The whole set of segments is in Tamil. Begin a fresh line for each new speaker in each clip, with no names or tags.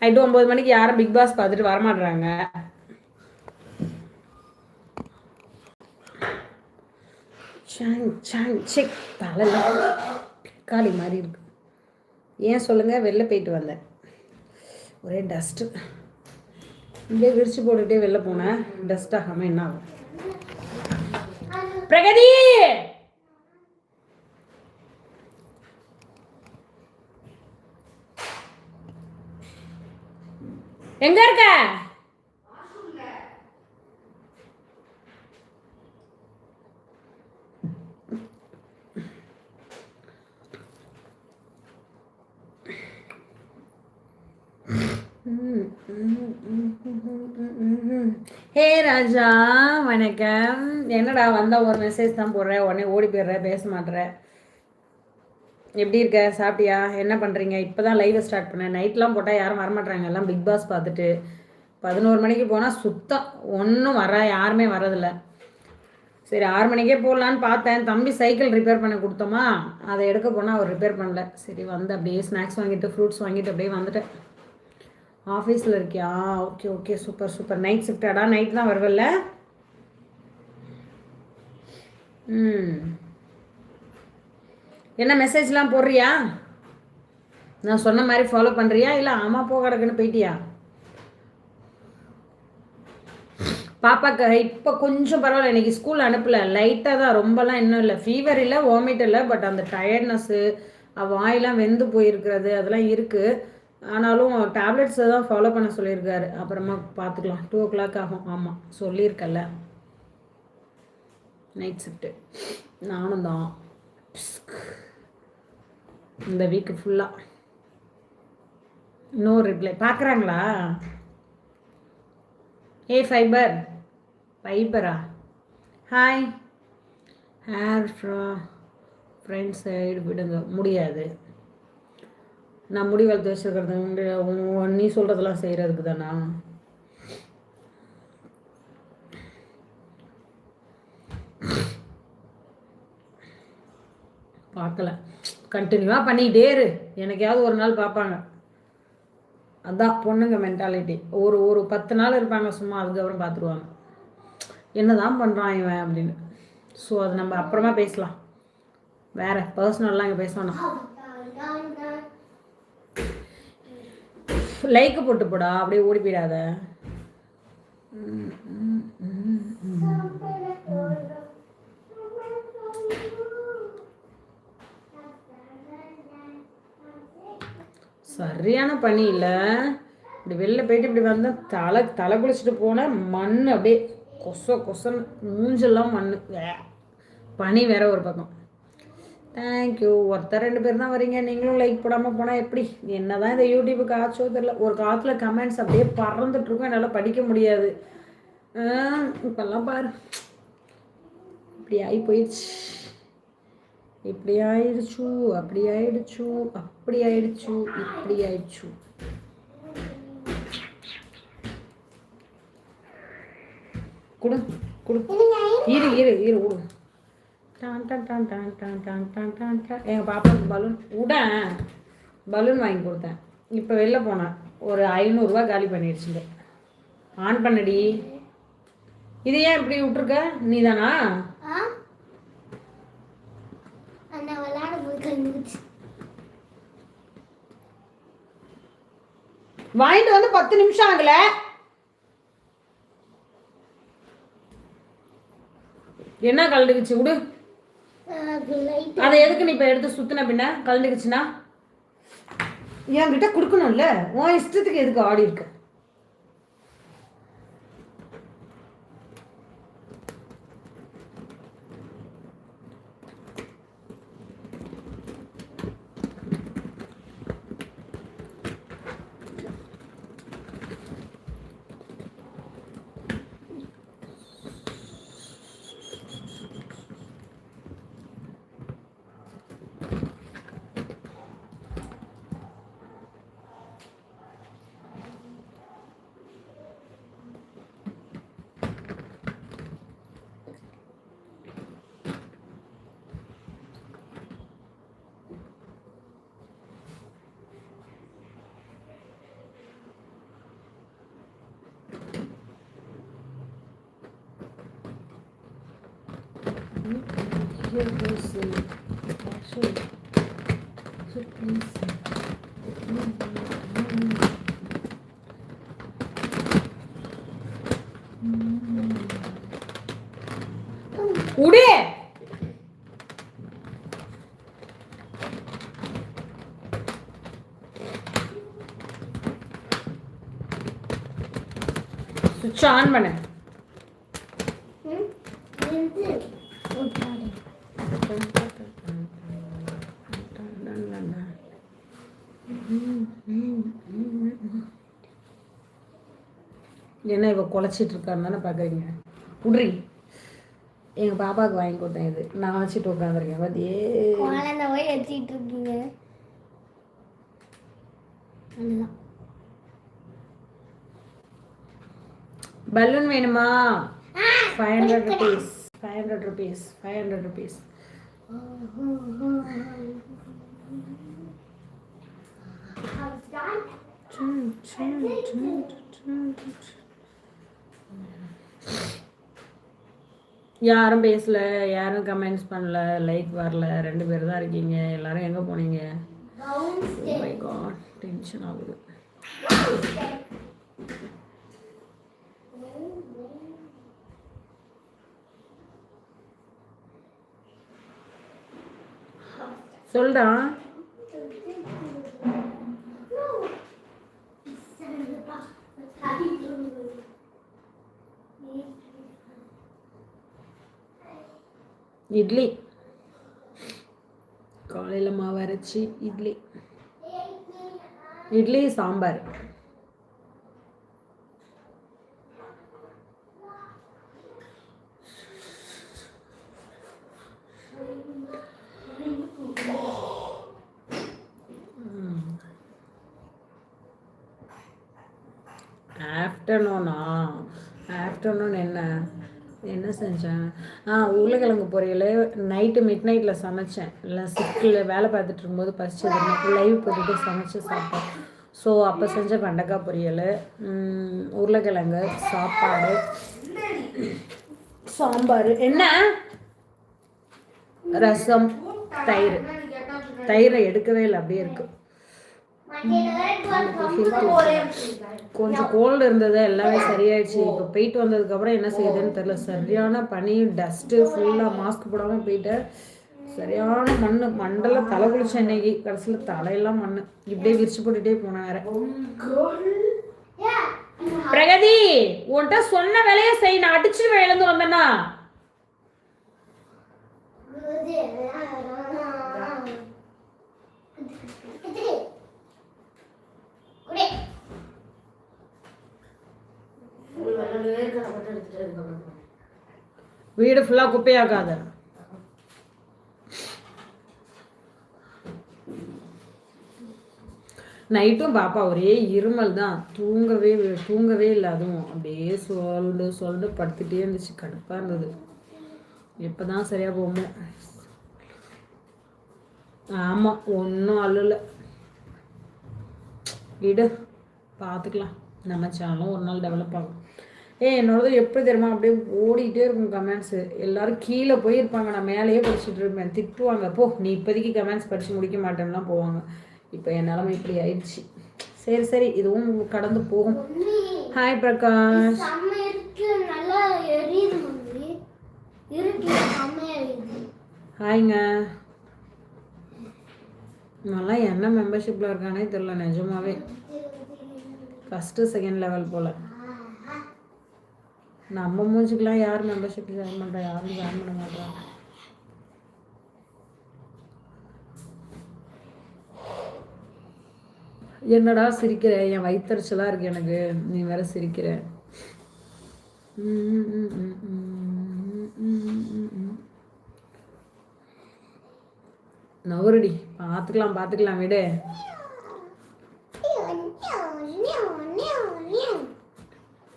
நைட்டு ஒம்பது மணிக்கு யாரும் பிக் பாஸ் பார்த்துட்டு வரமாட்றாங்க. சாங் தலையில் காளி மாதிரி இருக்கு. ஏன் சொல்லுங்கள் வெளில போயிட்டு வந்தேன். ஒரே டஸ்ட்டு இப்படியே விரிச்சு போட்டுக்கிட்டே வெளில போனேன். டஸ்ட் ஆகாமல் என்ன ஆகும்? பிரகதி! எங்க இருக்க? ஹே ராஜா வணக்கம். என்னடா வந்தால் ஒரு மெசேஜ் தான் போடுறேன் உடனே ஓடி போயிடுற பேச மாட்டேற? எப்படி இருக்க? சாப்பிட்டியா? என்ன பண்ணுறீங்க இப்போ தான் லைவை ஸ்டார்ட் பண்ணேன் நைட்லாம் போட்டால் யாரும் வரமாட்றாங்க. எல்லாம் பிக் பாஸ் பார்த்துட்டு பதினோரு மணிக்கு போனால் சுத்தம். ஒன்றும் வர யாருமே வரதில்ல சரி ஆறு மணிக்கே போடலான்னு பார்த்தேன். தம்பி சைக்கிள் ரிப்பேர் பண்ண கொடுத்தோமா? அதை எடுக்க போனால் அவர் ரிப்பேர் பண்ணல. சரி வந்து அப்படியே ஸ்நாக்ஸ் வாங்கிட்டு ஃப்ரூட்ஸ் வாங்கிட்டு அப்படியே வந்துட்டேன். ஆஃபீஸில் இருக்கியா? Okay okay super super night ஷிஃப்டாடா night தான் வருவல்ல? ம். என்ன மெசேஜ்லாம் போடுறியா? நான் சொன்ன மாதிரி ஃபாலோ பண்ணுறியா இல்லை ஆமாம் போக கிடக்குன்னு போயிட்டியா? பாப்பாக்கு இப்போ கொஞ்சம் பரவாயில்ல இன்னைக்கு ஸ்கூல் அனுப்பல. லைட்டாக தான் ரொம்பலாம் இன்னும் இல்லை. ஃபீவர் இல்லை வாமிட் இல்லை பட் அந்த டயர்ட்னஸ்ஸு வாயெல்லாம் வெந்து போயிருக்கிறது அதெல்லாம் இருக்குது ஆனாலும் டேப்லெட்ஸை தான் ஃபாலோ பண்ண சொல்லியிருக்காரு. அப்புறமா பார்த்துக்கலாம் டூ ஓ கிளாக் ஆகும். ஆமாம் சொல்லியிருக்கல. நைட் ஷிஃப்ட்டு நானும் தான். இந்த வீக்கு ஃபுல்லாக நோ ரிப்ளை பார்க்குறாங்களா ஏ ஃபைபர் ஃபைபரா ஹாய் ஹேர் ஃப்ரா ஃப்ரெண்ட் சைடு விடுங்க. முடியாது. நான் முடி வளர்த்து வச்சுருக்கிறது நீ சொல்கிறதெல்லாம் செய்கிறதுக்கு தானா? பார்க்கல. கண்டினியூவாக பண்ணிக்கிட்டே இரு. எனக்கையாவது ஒரு நாள் பார்ப்பாங்க அதான் பொண்ணுங்க மென்டாலிட்டி ஒரு ஒரு பத்து நாள் இருப்பாங்க சும்மா அதுக்கப்புறம் பார்த்துருவாங்க என்ன தான் பண்ணுறான் இவன் அப்படின்னு. ஸோ அது நம்ம அப்புறமா பேசலாம். வேறு பர்சனல்லாம் இங்கே பேசணும். லைக்கு போட்டு போடா அப்படியே ஓடி போயிடாத. சரியான பனி இல்லை. இப்படி வெளில போயிட்டு இப்படி வந்தால் தலை தலை குளிச்சுட்டு போனால் மண் அப்படியே கொச கொசன் மூஞ்செல்லாம் மண் பனி வேற ஒரு பக்கம். தேங்க்யூ ஒருத்தர் ரெண்டு பேர் தான் வரீங்க. நீங்களும் லைக் போடாமல் போனால் எப்படி? என்ன தான் இந்த யூடியூபுக்கு ஆச்சோ தெரியல. ஒரு காலத்தில் கமெண்ட்ஸ் அப்படியே பறந்துட்டுருக்கும் என்னால் படிக்க முடியாது. இப்போல்லாம் பாரு. இப்படி ஆகி போயிடுச்சு. இப்படி ஆயிடுச்சு அப்படி ஆயிடுச்சு அப்படி ஆயிடுச்சு இப்படி ஆயிடுச்சு குடு குடு. இரு இரு இரு விடு டான் டான் டான் டான் டான் டான் டான் டான் டான். எங்கள் பாப்பாவுக்கு பலூன் விடேன் பலூன் வாங்கி கொடுத்தேன். இப்போ வெளில போனேன் ஒரு ஐநூறுரூவா காலி பண்ணிடுச்சுங்க ஆன் பண்ணடி. இது ஏன் இப்படி விட்ருக்க நீ தானா வாங்கிட்டு வந்து பத்து நிமிஷம் ஆகல. என்ன கலந்துக்குச்சு விடு. அதை எதுக்கு நீ இப்போ எடுத்து சுத்தின பின்ன? கலந்துக்குச்சுன்னா என்கிட்ட கொடுக்கணும்ல. உன் இஷ்டத்துக்கு எதுக்கு ஆடி இருக்கு? உடே சுவிட்ச் ஆன் பண்ணு குலைச்சிட்டு இருக்கான்னு தானே பார்க்குறீங்க உட்ரி எங்கள் பாப்பாவுக்கு வாங்கி கொடுத்தேன் இது. நான் வச்சுட்டு உட்காந்துருக்கேன். பார்த்தியே
போய் வச்சுட்டு இருக்கீங்க
பலூன் வேணுமா? Five hundred rupees five hundred rupees five hundred rupees யாரும் பேசல யாரும் கமெண்ட்ஸ் பண்ணல லைக் வரல ரெண்டு பேர் தான் இருக்கீங்க. எல்லாரும் எங்கே போனீங்க? டென்ஷன் ஆகுது. சொல்டா இட்லி. காலையில் மாவு அரைச்சி இட்லி. இட்லி சாம்பார். ஆஃப்டர்நூனா? ஆஃப்டர்நூன் என்ன? என்ன செஞ்சேன்? ஆ உருளைக்கிழங்கு பொரியல் நைட்டு மிட் நைட்டில் சமைச்சேன். இல்லை சிக்கில் வேலை பார்த்துட்டு இருக்கும்போது பசிச்சது லைவ் போட்டுட்டு சமைச்சு சாப்பிட்டேன். ஸோ அப்போ செஞ்ச வெண்டைக்காய் பொரியல் உருளைக்கிழங்கு சாப்பாடு சாம்பார். என்ன? ரசம் தயிர். தயிரை எடுக்கவே இல்லை அப்படியே இருக்குது கொஞ்சம் கோல்டு இருந்தது எல்லாமே சரியாயிடுச்சு. இப்போ போயிட்டு வந்ததுக்கப்புறம் என்ன செய்யுதுன்னு தெரில சரியான பனி டஸ்ட்டு ஃபுல்லாக மாஸ்க் போடாமல் போயிட்டேன் சரியான மண் மண்டல தலை குளிச்சேன் இன்னைக்கு. கடைசியில் தலையெல்லாம் மண் இப்படியே விரிச்சு போட்டுட்டே போனேன் வேற. பிரகதி உன்கிட்ட சொன்ன வேலையை செய். நான் அடிச்சுட்டு எழுந்து வந்தேன்னா. வீடு ஃபுல்லாக குப்பையாக்காத. நைட்டும் பாப்பா ஒரே இருமல் தான். தூங்கவே தூங்கவே இல்லை அதுவும். அப்படியே சொல்லிட்டு சொல்லிட்டு படுத்துட்டே இருந்துச்சு. கடுப்பாக இருந்தது. எப்போ தான் சரியாக போகுமோ? ஆமாம் ஒன்றும் அழுல விடு பார்த்துக்கலாம் நம்ம சேனலும் ஒரு நாள் டெவலப் ஆகும். ஏ என்னோடது எப்படி தெரியுமா? அப்படியே ஓடிட்டே இருக்கும் கமெண்ட்ஸு எல்லாரும் கீழே போயிருப்பாங்க. நான் மேலேயே படிச்சுட்டு இருப்பேன். திட்டுவாங்க. போ நீ இப்போதைக்கு கமெண்ட்ஸ் படித்து முடிக்க மாட்டேன்லாம் போவாங்க. இப்போ என் நிலமை இப்படி ஆயிடுச்சு. சரி சரி. இதுவும் கடந்து போகும். ஹாய் பிரகாஷ்.
செம்ம இருக்கு நல்லா எரியுது மம்மி இருக்கு செம்மையா எரியுது
ஹாய்ங்க நல்லா என்ன மெம்பர்ஷிப்பில் இருக்கானே தெரில நிஜமாவே ஃபஸ்ட்டு செகண்ட் லெவல் போல் நம்ம மூஞ்சுக்கெலாம் யார் மெம்பர்ஷிப் ஜாயின் பண்ணுறா யாரும் ஜாயின் பண்ண மாட்டாங்க என்னடா சிரிக்கிற என் வயிற்றுச்சலாக இருக்கு எனக்கு நீ வேற சிரிக்கிற ம், ம், ம், ம், ம், ம், ம். நவருடி பார்த்துக்கலாம் பார்த்துக்கலாம் விடு.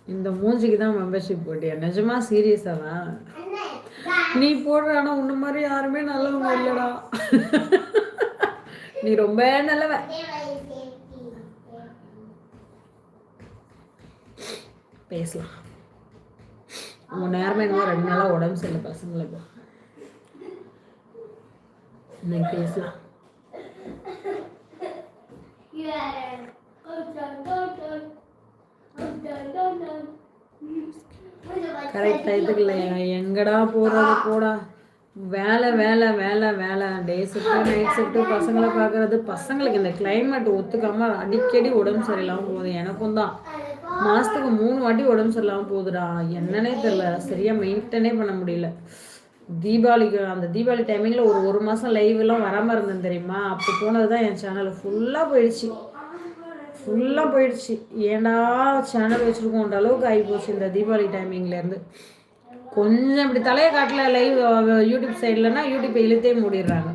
இந்த மூஞ்சிக்கு தான் மெம்பர்ஷிப் போட்டியா? நிஜமா சீரியஸாவா நீ போடுற ஆனா உன்ன மாதிரி யாருமே நல்லவங்க இல்லடா. நீ ரொம்ப நல்லவ. பேசலாம். உன் நேரமே இன்னும் ரெண்டு நாளா உடம்பு சரியில்லை பசங்களுக்கு. இன்னைக்கு பேசலாம் கரெக்ட் டயத்துக்கு எங்கடா போகிறது போடா. வேலை வேலை வேலை வேலை. டே ஷிஃப்ட்டு நைட் ஷிஃப்ட்டு பசங்களை பார்க்கறது. பசங்களுக்கு இந்த கிளைமேட் ஒத்துக்காம அடிக்கடி உடம்பு சரியில்லாமல் போகுது. எனக்கும் தான். மாதத்துக்கு மூணு வாட்டி உடம்பு சரியில்லாமல் போகுதுடா. என்னன்னே தெரில சரியாக மெயின்டைனே பண்ண முடியல. தீபாவளிக்கு அந்த தீபாவளி டைமிங்கில் ஒரு ஒரு மாதம் லைவ்லாம் வராமல் இருந்தேன் தெரியுமா? அப்போ போனது தான் என் சேனல் ஃபுல்லாக போயிடுச்சு. ஃபுல்லாக போயிடுச்சு. ஏண்டா சேனல் வச்சுருக்கோன்ற அளவுக்கு ஆகிப்போச்சு இந்த தீபாவளி டைமிங்லேருந்து கொஞ்சம் இப்படி தலையை காட்டல லைவ் யூடியூப் சைட்லன்னா யூடியூப்பை இழுத்தே மூடிடுறாங்க.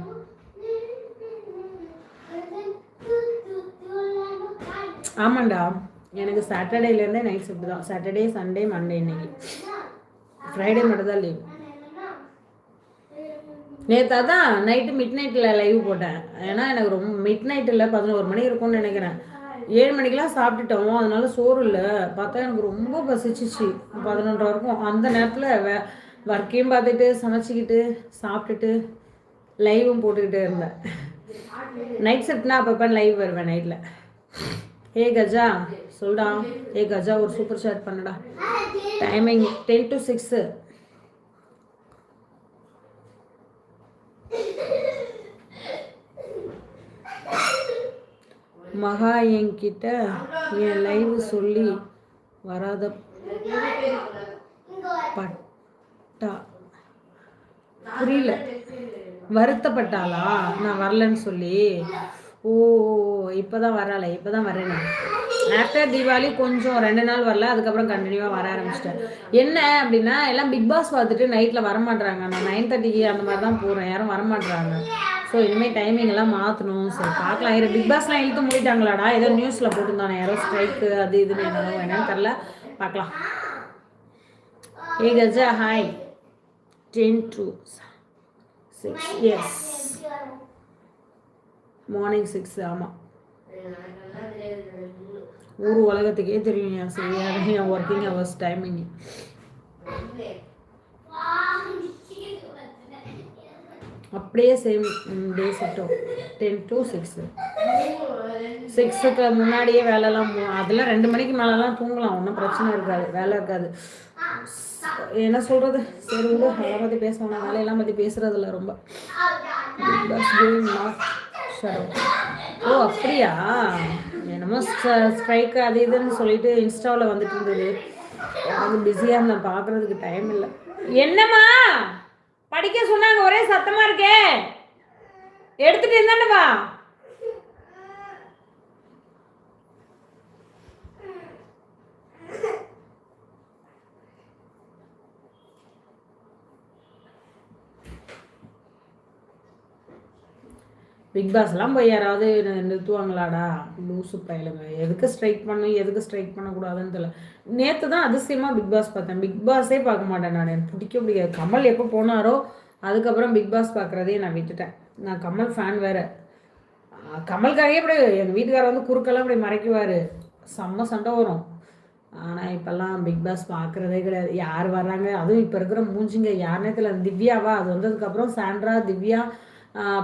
ஆமாண்டா. எனக்கு சாட்டர்டேலேருந்தே நைட் ஷிஃப்ட் தான். சாட்டர்டே சண்டே மண்டே இன்னைக்கு. ஃப்ரைடே மட்டும் தான் லீவ் நேற்று அதான் நைட்டு மிட் நைட்டில் லைவ் போட்டேன். ஏன்னா எனக்கு ரொம்ப மிட் நைட்டில் பதினோரு மணி இருக்கும்னு நினைக்கிறேன். ஏழு மணிக்கெலாம் சாப்பிட்டுட்டோம். அதனால சோறு இல்லை. பார்த்தா எனக்கு ரொம்ப பசிச்சிச்சு. பதினொன்றரை வரைக்கும் அந்த நேரத்தில் வே ஒர்க்கையும் பார்த்துட்டு சமைச்சிக்கிட்டு சாப்பிட்டுட்டு லைவும் போட்டுக்கிட்டே இருந்தேன். நைட் செட்னா அப்பப்போ லைவ் வருவேன் நைட்டில் ஏ கஜா சொல்டா. ஏ கஜா ஒரு சூப்பர் ஷாட் பண்ணுடா. டைமிங் டென் டு சிக்ஸு மகா என்கிட்ட என் லைவ் சொல்லி வராத பட்டா. புரியல. வருத்தப்பட்டாளா? நான் வரலன்னு சொல்லி. ஓ இப்போதான் வரல இப்போதான் வரேன். ஆஃப்டர் தீபாவளி கொஞ்சம் ரெண்டு நாள் வரல அதுக்கப்புறம் கண்டினியூவாக வர ஆரம்பிச்சிட்டேன் என்ன அப்படின்னா எல்லாம் பிக் பாஸ் பார்த்துட்டு நைட்டில் வரமாட்றாங்க. நான் நைன் தேர்ட்டிக்கு அந்த மாதிரி தான் போகிறேன் யாரும் வரமாட்றாங்க. ஸோ இனிமேல் டைமிங் எல்லாம் மாற்றணும் சரி பார்க்கலாம். இரு பிக் பாஸ்லாம் இழுத்து மூடிட்டாங்களாடா? ஏதோ நியூஸில் போட்டிருந்தானே. யாரோ ஸ்ட்ரைக்கு அது இதுன்னு என்னவோ என்னன்னு தெரில பார்க்கலாம். ஏ Gaja hi ten to six yes morning six ஆமாம் ஊர் உலகத்துக்கே தெரியும் என் சரியான என் ஒர்க்கிங் ஹவர்ஸ் டைமிங் அப்படியே சேம் டே செட்டோ டென் டு சிக்ஸு சிக்ஸுக்கு முன்னாடியே வேலைலாம் அதெல்லாம் ரெண்டு மணிக்கு மேலெலாம் தூங்கலாம். ஒன்றும் பிரச்சனை இருக்காது. வேலை இருக்காது. என்ன சொல்கிறது சரி விடு. அதை பற்றி பேசணும் நான் வேலையெல்லாம் பற்றி பேசுகிறதில்ல ரொம்ப. ஓ அப்படியா? என்னமோ ஸ்ட்ரைக் அது இதுன்னு சொல்லிட்டு இன்ஸ்டாவில் வந்துட்டு இருந்தது. எனக்கு பிஸியாக இருந்தேன். பார்க்குறதுக்கு டைம் இல்லை. என்னம்மா? படிக்க சொன்னாங்க ஒரே சத்தமா இருக்கே. எடுத்துட்டு இருந்தானே வா. பிக் பாஸ்லாம் போய் யாராவது நிறுத்துவாங்களாடா? லூசு பயலுங்க. எதுக்கு ஸ்ட்ரைக் பண்ணும் எதுக்கு ஸ்ட்ரைக் பண்ணக்கூடாதுன்னு தெரியல. நேற்று தான் அதிசயமாக பிக் பாஸ் பார்த்தேன். பிக் பாஸே பார்க்க மாட்டேன் நான். எனக்கு பிடிக்க பிடிக்காது. கமல் எப்போ போனாரோ அதுக்கப்புறம் பிக் பாஸ் பார்க்குறதே நான் விட்டுட்டேன். நான் கமல் ஃபேன் வேறு. கமல்காரையே இப்படி எங்கள் வீட்டுக்காரர் வந்து குறுக்கெல்லாம் இப்படி மறைக்குவார். செம்ம சண்டை வரும். ஆனால் இப்போல்லாம் பிக் பாஸ் பார்க்குறதே கிடையாது. யார் வர்றாங்க? அதுவும் இப்போ இருக்கிற மூஞ்சிங்க. யாருனே தெரியல திவ்யாவா? அது வந்ததுக்கப்புறம் சாண்ட்ரா திவ்யா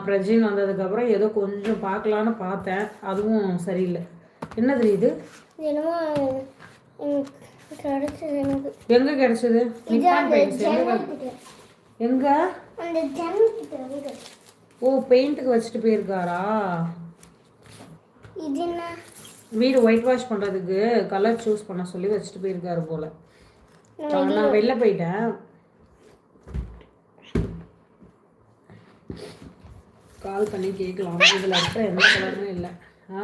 பிரஜின் வந்ததுக்கப்புறம் ஏதோ கொஞ்சம் பார்க்கலான்னு பார்த்தேன். அதுவும் சரியில்லை. என்ன தெரியுது
என்னமோ கிடைச்சது எனக்கு.
எங்கே கிடைச்சது? நிப்பான் பெயிண்ட்ஸ் எங்கே?
அந்த.
ஓ பெயிண்ட்டுக்கு வச்சுட்டு போயிருக்காரா?
இது என்ன?
வீடு ஒயிட் வாஷ் பண்ணுறதுக்கு கலர் சூஸ் பண்ண சொல்லி வச்சுட்டு போயிருக்காரு போல். நான் வெளில போயிட்டேன். கால் பண்ணி கேட்கலாம். இதில் அப்புறம் எந்த கலருமே இல்லை. ஆ?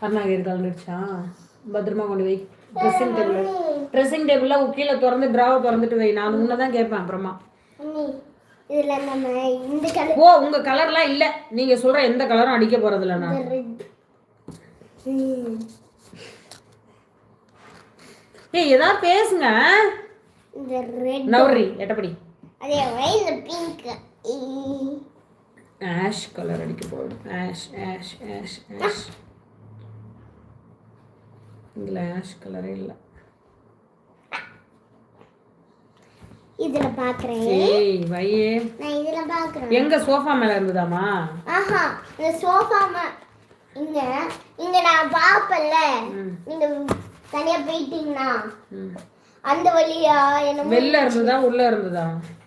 அருணாகிரி கலந்துருச்சா பத்திரமா கொண்டு வை ட்ரெஸ்ஸிங் டேபிள் ட்ரெஸ்ஸிங் டேபிளில் கீழே திறந்து ட்ராவை திறந்துட்டு வை. நான் உன்னை தான் கேட்பேன் அப்புறமா. ஓ உங்கள் கலர்லாம் இல்லை. நீங்கள் சொல்கிற எந்த கலரும் அடிக்க போகிறதில்ல நான்.
ரெட்
ஏய் ஏதாவது பேசுங்க. நவரி எட்டப்படி.
அதே மாதிரி இந்த பிங்க்
ஆஷ் கலர் அடிக்க போகுது. ஆஷ் ஆஷ் ஆஷ் ஆஷ் இதில் ஆஷ் கலரே இல்லை.
இதுல பாக்குறேன்.
ஏய் வையே.
நான் இதுல பாக்குறேன்.
எங்க சோஃபா மேல இருந்ததாமா
ஆஹா இந்த சோஃபா இங்க இங்க நான் பாப்பல்ல நீங்க தனியா போயிட்டீங்கன்னா. அந்த வழியா என்ன
வெளில இருந்ததா உள்ள இருந்ததா?
உள்ள அப்படியே தெரியற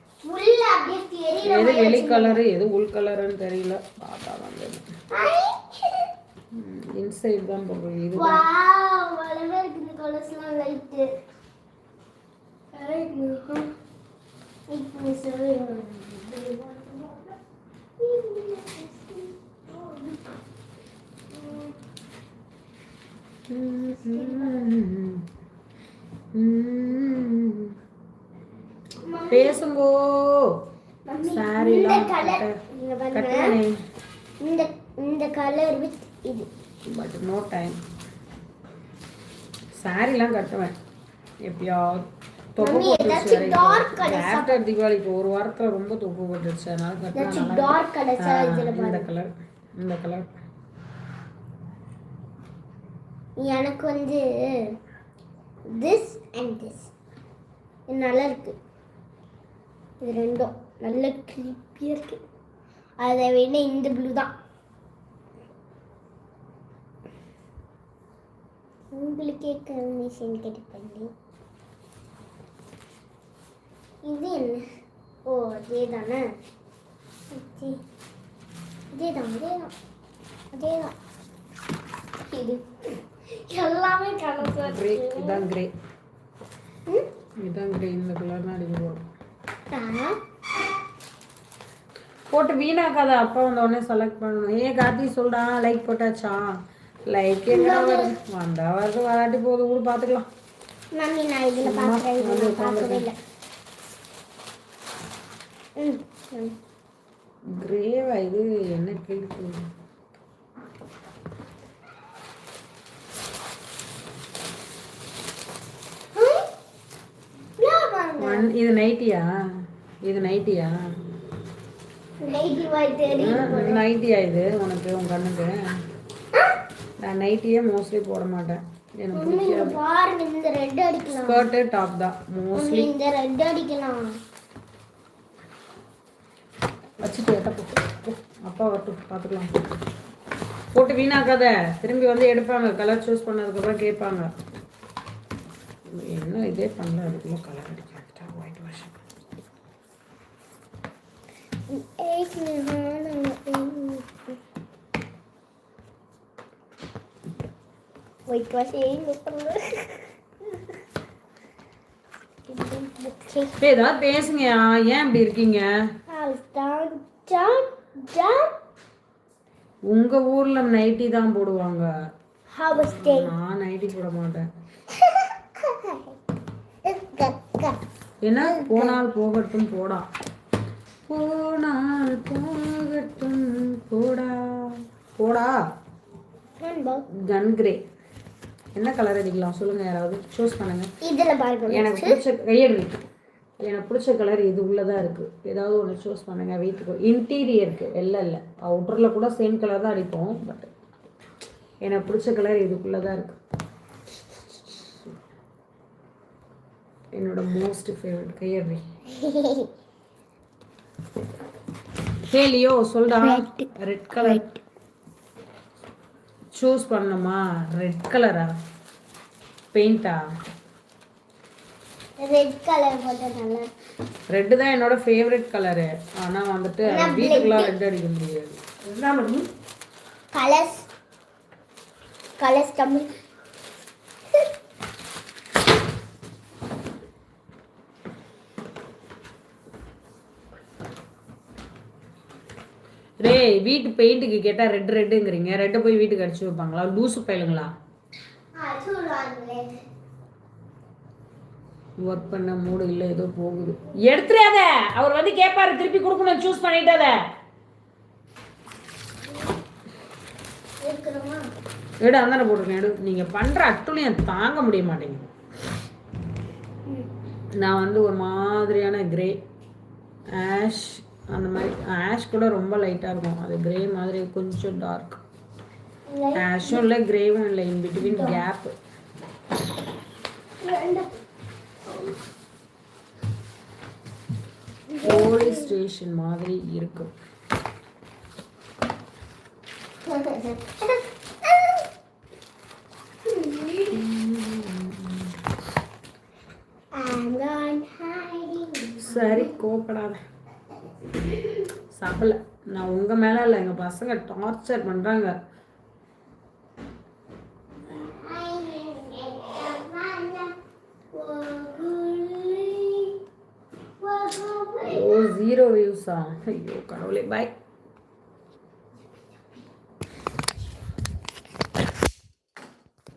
எது வெளி கலரு எது உள் கலருன்னு தெரியல. பார்த்தா தான் தெரியும் இன்சைட் தான். போடுறோம் இது
வாவ் அழகா இருக்கு இந்த கலர்ஸ்லாம் லைட் இப்போ சொல்லு
பேசுங்கோ
மம்மி,
சாரி
இந்த
எல்லாம்
கலர்
கட்ட-
இங்க பாருங்க
கட்டுனே
இந்த இந்த கலர் வித் இது
பட் நோ டைம் சாரிலாம் கட்டுவேன். எப்பயாவது தொப்பு ஆஃப்டர் தீபாவளி இப்போ ஒரு வாரத்துல ரொம்ப தொப்பு போட்டுருச்சு. அதனால இந்த கலர் இந்த கலர்
எனக்கு வந்து திஸ் அண்ட் திஸ் நல்லா இருக்கு. இது ரெண்டும். நல்ல கிரிப்பியாக இருக்கு. அதை விட இந்த ப்ளூ தான். உங்களுக்கே கமிஷன் கிடைப்பது இது என்ன? ஓ அதே தானே அதே தான் அதே தான் அதே தான் இது எல்லாமே கலர்ஸாக
கிரே இதான் கிரே? இதான் கிரே இந்த கலர் தான். போட்டு வீணாக்காத அப்பா வந்த உடனே செலக்ட் பண்ணணும். ஏன் கார்த்தி சொல்றா லைக் போட்டாச்சா? லைக் என்ன வருது வந்தா வருது வராட்டி போகுது கூட பார்த்துக்கலாம்
மம்மி நான் இதுல பார்க்குறேன் இதுல பார்க்கவே இல்லை ம்.
கிரேவா இது என்ன ஒன் இது நைட்டியா இது நைட்டியா நைட்டியா இது உனக்கு உன் கண்ணுக்கு நான் நைட்டியே மோஸ்ட்லி போட மாட்டேன். எனக்கு
பாருங்க இந்த ரெட் அடிக்கலாம்.
ஸ்கர்ட்டு டாப் தான். மோஸ்ட்லி
இந்த ரெட் அடிக்கலாம்.
வச்சுட்டு எட்ட போ. போ. அப்பா வரட்டும் பார்த்துக்கலாம் போட்டு வீணாக்காத. திரும்பி வந்து எடுப்பாங்க. கலர் சூஸ் பண்ணதுக்கப்புறம் கேட்பாங்க. என்ன இதே பண்ணல அதுக்குள்ள கலர் அடிக்க ஒயிட் வாஷ்
एक Wait, was ஏன்
இப்போ ஏதாவது பேசுங்கயா ஏன் இப்படி இருக்கீங்க. உங்க ஊர்ல நைட்டி தான் போடுவாங்க? நான் நைட்டி போட மாட்டேன். என்ன? போனால் போகட்டும் போடா. போனால் போகட்டும் போடா. போடா. கன் கிரே என்ன கலர் அடிக்கலாம்? சொல்லுங்க யாராவது. சூஸ் பண்ணுங்க.
இதுல பாருங்க
எனக்கு பிடிச்ச கையெடு எனக்கு பிடிச்ச கலர் இது உள்ளதா இருக்கு. ஏதாவது ஒன்று சூஸ் பண்ணுங்க. வீட்டுக்கு இன்டீரியருக்கு வெள்ளை இல்லை அவுட்டரில் கூட சேம் கலர் தான் அடிப்போம். பட் எனக்கு பிடிச்ச கலர் இதுக்குள்ளதான் இருக்கு. என்னோட மோஸ்ட் ஃபேவரட் கையெறி ஹே லியோ சொல்டா. ரெட் கலர் சூஸ் பண்ணணுமா? ரெட் கலரா பெயிண்டா
ரெட் கலர் போட்டா நல்லா
தான் என்னோட ஃபேவரட் கலரு ஆனா வந்துட்டு வீட்டுக்குலாம் ரெட் அடிக்க முடியாது. என்ன
கலர்ஸ் கலர்ஸ் தமிழ்.
வீட்டு பெயிண்ட்டுக்கு கேட்டா ரெட் ரெட்டுங்கிறீங்க. ரெட்டை போய் வீட்டுக்கு அடிச்சு வைப்பாங்களா? லூசு பயிலுங்களா? ஒர்க் பண்ண மூடு இல்லை ஏதோ போகுது. எடுத்துறாத அவர் வந்து கேட்பாரு திருப்பி கொடுக்கணும் சூஸ் பண்ணிட்டாத எடு அந்தான போட்டிருக்கேன் எடு. நீங்க பண்ற அட்டுலையும் தாங்க முடிய மாட்டேங்குது. நான் வந்து ஒரு மாதிரியான கிரே ஆஷ் அந்த மாதிரி ஆஷ் கூட ரொம்ப லைட்டாக இருக்கும். அது கிரே மாதிரி கொஞ்சம் டார்க் ஆஷும் இல்லை கிரேவும் இல்லை. In between gap police station மாதிரி இருக்கும். சரி கோப்படாத சாப்பிடல. நான் உங்க மேல இல்லை எங்க பசங்க டார்ச்சர் பண்றாங்க. ஓ ஜீரோ வியூஸா ஐயோ கடவுளே பாய்